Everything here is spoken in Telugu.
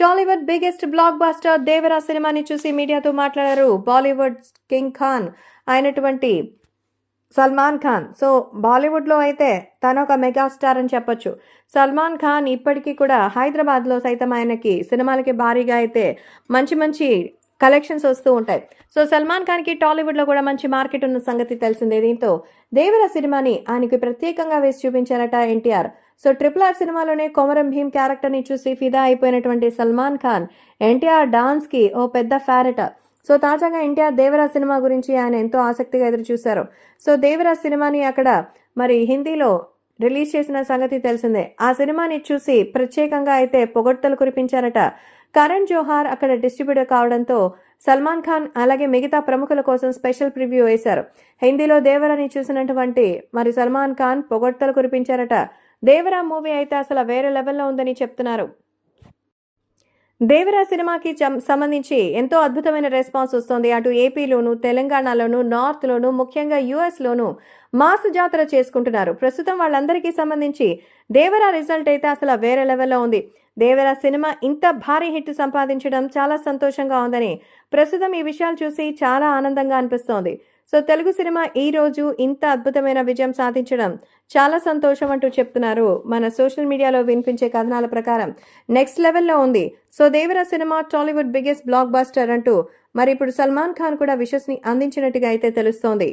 Tollywood biggest blockbuster Devara సినిమాని చూసి మీడియాతో మాట్లాడారు బాలీవుడ్ కింగ్ ఖాన్ అయినటువంటి సల్మాన్ ఖాన్ సో బాలీవుడ్లో అయితే తను ఒక మెగాస్టార్ అని చెప్పొచ్చు. సల్మాన్ ఖాన్ ఇప్పటికీ కూడా హైదరాబాద్లో సైతం ఆయనకి సినిమాలకి భారీగా అయితే మంచి మంచి కలెక్షన్స్ వస్తూ ఉంటాయి. సో సల్మాన్ ఖాన్కి టాలీవుడ్లో కూడా మంచి మార్కెట్ ఉన్న సంగతి తెలిసిందే. దీంతో దేవర సినిమాని ఆయనకి ప్రత్యేకంగా వేసి చూపించారట ఎన్టీఆర్. సో ట్రిపుల్ ఆర్ సినిమాలోనే కొమరం భీమ్ క్యారెక్టర్ని చూసి ఫిదా అయిపోయినటువంటి సల్మాన్ ఖాన్ ఎన్టీఆర్ డాన్స్కి ఓ పెద్ద ఫ్యారెట. సో తాజాగా ఎన్టీఆర్ దేవరా సినిమా గురించి ఆయన ఎంతో ఆసక్తిగా ఎదురు చూశారు. సో దేవరా సినిమాని అక్కడ మరి హిందీలో రిలీజ్ చేసిన సంగతి తెలిసిందే. ఆ సినిమాని చూసి ప్రత్యేకంగా అయితే పొగడ్తలు కురిపించారట. కరణ్ జోహార్ అక్కడ డిస్ట్రిబ్యూటర్ కావడంతో సల్మాన్ ఖాన్ అలాగే మిగతా ప్రముఖుల కోసం స్పెషల్ ప్రివ్యూ వేశారు. హిందీలో దేవరాని చూసినటువంటి మరి సల్మాన్ ఖాన్ పొగడ్తలు కురిపించారట. దేవరా మూవీ అయితే అసలు వేరే లెవెల్లో ఉందని చెప్తున్నారు. దేవరా సినిమాకి సంబంధించి ఎంతో అద్భుతమైన రెస్పాన్స్ వస్తుంది. అటు ఏపీలోను తెలంగాణలోను నార్త్లోను ముఖ్యంగా యుఎస్లోను మాస్ జాతర చేసుకుంటున్నారు. ప్రస్తుతం వాళ్ళందరికీ సంబంధించి దేవరా రిజల్ట్ అయితే అసలు వేరే లెవెల్లో ఉంది. దేవరా సినిమా ఇంత భారీ హిట్ సంపాదించడం చాలా సంతోషంగా ఉందని ప్రస్తుతం ఈ విషయాలు చూసి చాలా ఆనందంగా అనిపిస్తోంది. సో తెలుగు సినిమా ఈ రోజు ఇంత అద్భుతమైన విజయం సాధించడం చాలా సంతోషం అంటూ చెప్తున్నారు. మన సోషల్ మీడియాలో వినిపించే కథనాల ప్రకారం నెక్స్ట్ లెవెల్లో ఉంది. సో దేవరా సినిమా టాలీవుడ్ బిగ్గెస్ట్ బ్లాక్ బస్టర్ అంటూ మరి ఇప్పుడు సల్మాన్ ఖాన్ కూడా విషస్ని అందించినట్టుగా అయితే తెలుస్తోంది.